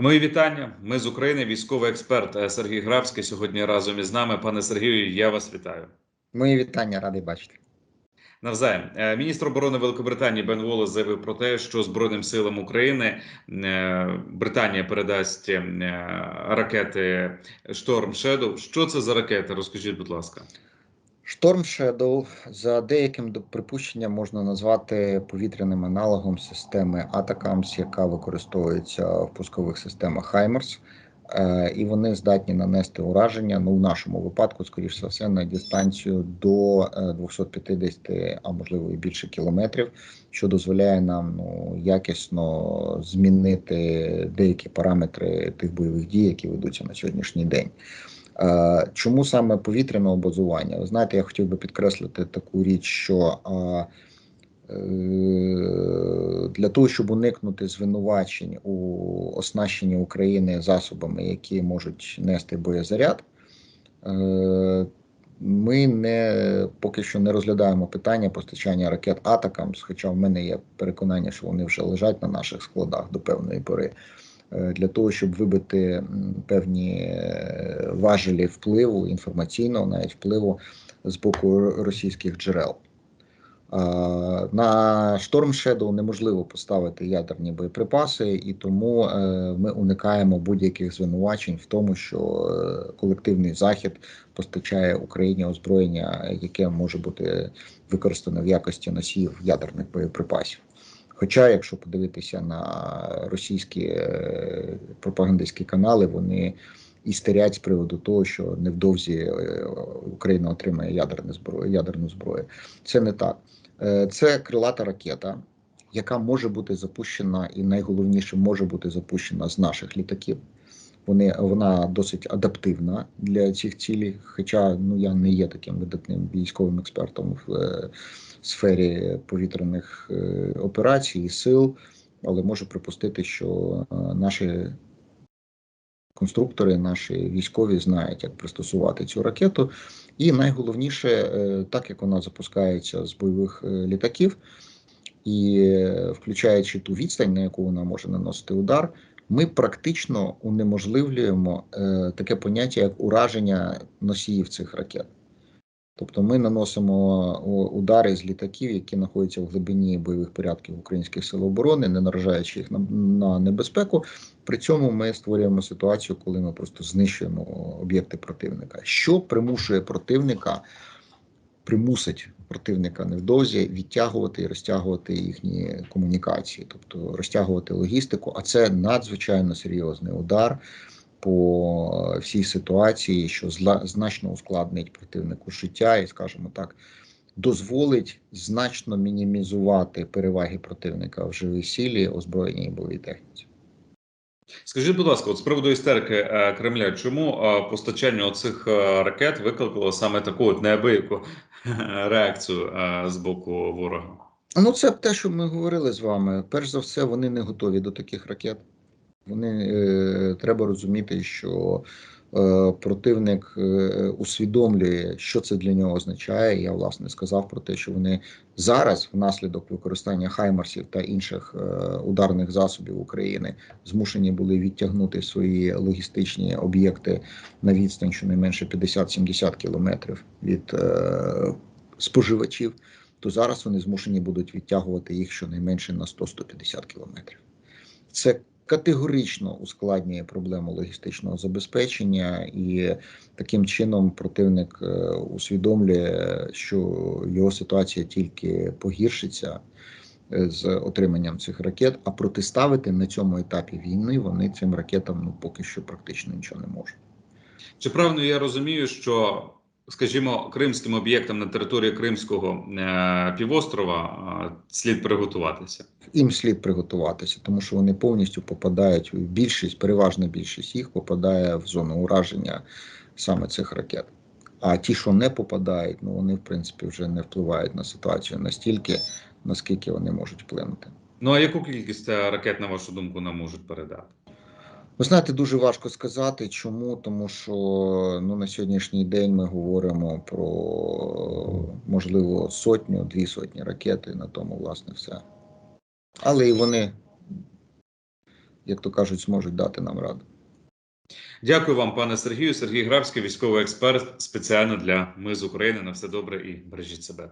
Мої вітання. Ми з України. Військовий експерт е, Сергій Грабський сьогодні разом із нами. Пане Сергію, я вас вітаю. Мої вітання, радий бачити. Навзаєм Е, міністр оборони Великобританії Бен Волес заявив про те, що Збройним силам України е, Британія передасть ракети Storm Shadow. Що це за ракети? Розкажіть, будь ласка. Storm Shadow за деяким припущенням можна назвати повітряним аналогом системи Атакамс, яка використовується в пускових системах HIMARS. Е, і вони здатні нанести ураження. Ну в нашому випадку, скоріш за все, на дистанцію до 250, а можливо і більше кілометрів, що дозволяє нам ну якісно змінити деякі параметри тих бойових дій, які ведуться на сьогоднішній день. Е, чому саме повітряного базування? Ви знаєте, я хотів би підкреслити таку річ, що для того, щоб уникнути звинувачень у оснащенні України засобами, які можуть нести боєзаряд, е, ми не поки що не розглядаємо питання постачання ракет атакам, хоча в мене є переконання, що вони вже лежать на наших складах до певної пори. Е, для того, щоб вибити певні е, важелі впливу інформаційного, навіть впливу з боку російських джерел. На Storm Shadow неможливо поставити ядерні боєприпаси, і тому е, ми уникаємо будь-яких звинувачень в тому, що колективний захід постачає Україні озброєння, яке може бути використане в якості носіїв ядерних боєприпасів. Хоча, якщо подивитися на російські е, пропагандистські канали, вони істерять з приводу того, що невдовзі е, Україна отримає ядерну зброю. Ядерну зброю. Це не так. Е, це крилата ракета, яка може бути запущена, і найголовніше може бути запущена з наших літаків. Вони вона досить адаптивна для цих цілей. Хоча ну я не є таким видатним військовим експертом в сфері повітряних е, операцій і сил, але можу припустити, що е, наші конструктори, наші військові знають, як пристосувати цю ракету. І найголовніше, е, так як вона запускається з бойових літаків, і включаючи ту відстань, на яку вона може наносити удар. Ми практично унеможливлюємо е, таке поняття, як ураження носіїв цих ракет. Тобто ми наносимо удари з літаків, які знаходяться в глибині бойових порядків українських сил оборони, не наражаючи їх на, на небезпеку. При цьому ми створюємо ситуацію, коли ми просто знищуємо об'єкти противника, що примушує противника, примусить противника невдовзі відтягувати і розтягувати їхні комунікації, тобто розтягувати логістику. А це надзвичайно серйозний удар по всій ситуації, що значно ускладнить противнику життя, і, скажімо так, дозволить значно мінімізувати переваги противника в живій силі, озброєнні і бойовій техніці. Скажіть, будь ласка, от з приводу істерики е, Кремля, чому е, постачання оцих е, ракет викликало саме таку от неабияку реакцію з боку ворога? Ну, це те, що ми говорили з вами. Перш за все, вони не готові до таких ракет. Вони е, треба розуміти, що е, противник е, усвідомлює, що це для нього означає. Я власне сказав про те, що вони зараз, внаслідок використання хаймарсів та інших е, ударних засобів України, змушені були відтягнути свої логістичні об'єкти на відстань щонайменше 50-70 кілометрів від е, споживачів. То зараз вони змушені будуть відтягувати їх щонайменше на 100-150 кілометрів. Це категорично ускладнює проблему логістичного забезпечення, і таким чином противник е, усвідомлює, що його ситуація тільки погіршиться. Е, з отриманням цих ракет, а протиставити на цьому етапі війни вони цим ракетам ну поки що практично нічого не можуть. Чи правильно я розумію, що скажімо, кримським об'єктам на території Кримського е, півострова е, слід приготуватися. Їм слід приготуватися, тому що вони повністю попадають. Більшість, переважна більшість їх попадає в зону ураження саме цих ракет. А ті, що не попадають, ну вони в принципі вже не впливають на ситуацію настільки, наскільки вони можуть вплинути. Ну а яку кількість е, ракет, на вашу думку, нам можуть передати? Ви знаєте, дуже важко сказати, чому, тому що ну на сьогоднішній день ми говоримо про можливо сотню, дві сотні ракет, на тому власне все. Але і вони, як то кажуть, зможуть дати нам раду. Дякую вам, пане Сергію. Сергій Гравський, військовий експерт, спеціально для Ми з України. На все добре і бережіть себе.